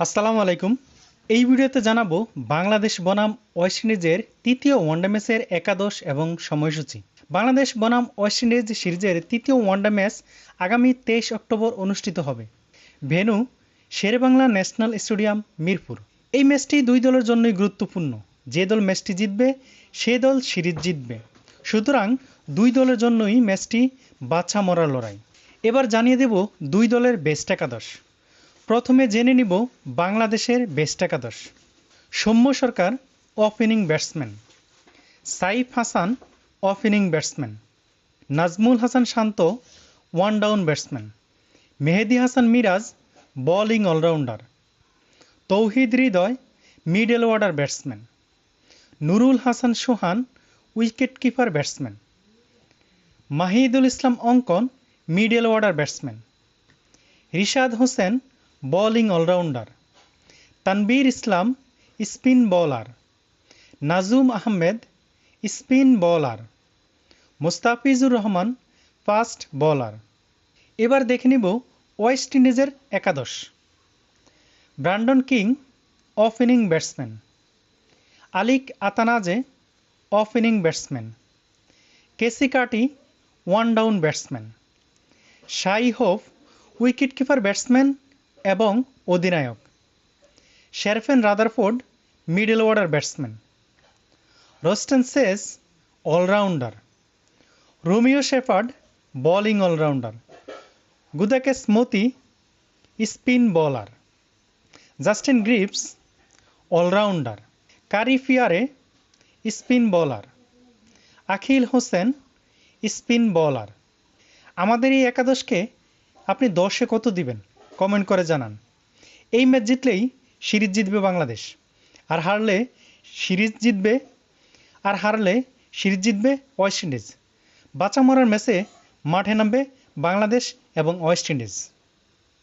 আসসালামু আলাইকুম। এই ভিডিওতে জানাব বাংলাদেশ বনাম ওয়েস্ট ইন্ডিজের তৃতীয় ওয়ানডে ম্যাচের একাদশ এবং সময়সূচি। বাংলাদেশ বনাম ওয়েস্ট ইন্ডিজ সিরিজের তৃতীয় ওয়ানডে ম্যাচ আগামী তেইশ অক্টোবর অনুষ্ঠিত হবে। Venue Sherebangla national stadium, Mirpur. এই ম্যাচটি দুই দলের জন্যই গুরুত্বপূর্ণ। যে দল ম্যাচটি জিতবে, সে দল সিরিজ জিতবে। সুতরাং দুই দলের জন্যই ম্যাচটি বাছা মরার লড়াই। এবার জানিয়ে দেব দুই দলের বেস্ট একাদশ। প্রথমে জেনে নিব বাংলাদেশের বেস্ট একাদশ। Soumya Sarkar opening batsman Saif Hasan opening batsman Najmul Hasan Shanto one down batsman Mehedi Hasan Miraz bowling allrounder Towhid Hridoy middle order batsman Nurul Hasan Sohan wicket keeper batsman Mahidul Islam Ankon middle order batsman Rishad Hossain bowling allrounder Tanvir Islam spin bowler Nasum Ahmed spin bowler Mustafizur Rahman fast bowler এবার দেখে নিব West ইন্ডিজের একাদশ। Brandon king opening batsman Alick আতানাজে opening batsman Keacy Carty one down batsman Shai Hope wicket keeper batsman এবং অধিনায়ক। Sherfane Rutherford, middle order batsman. Roston Chase, allrounder. Romario Shepherd, bowling allrounder. Gudakesh Motie spin bowler. Justin Greaves allrounder. Kary Pierre, spin bowler. Akeal Hosein, spin bowler. আমাদের এই একাদশকে আপনি দশে কত দিবেন? Comment করে জানান। এই ম্যাচ জিতলেই সিরিজ জিতবে বাংলাদেশ। আর হারলে সিরিজ জিতবে, আর হারলে সিরিজ জিতবে ওয়েস্ট ইন্ডিজ। বাঁচা মরার ম্যাচে মাঠে নামবে বাংলাদেশ এবং ওয়েস্ট ইন্ডিজ।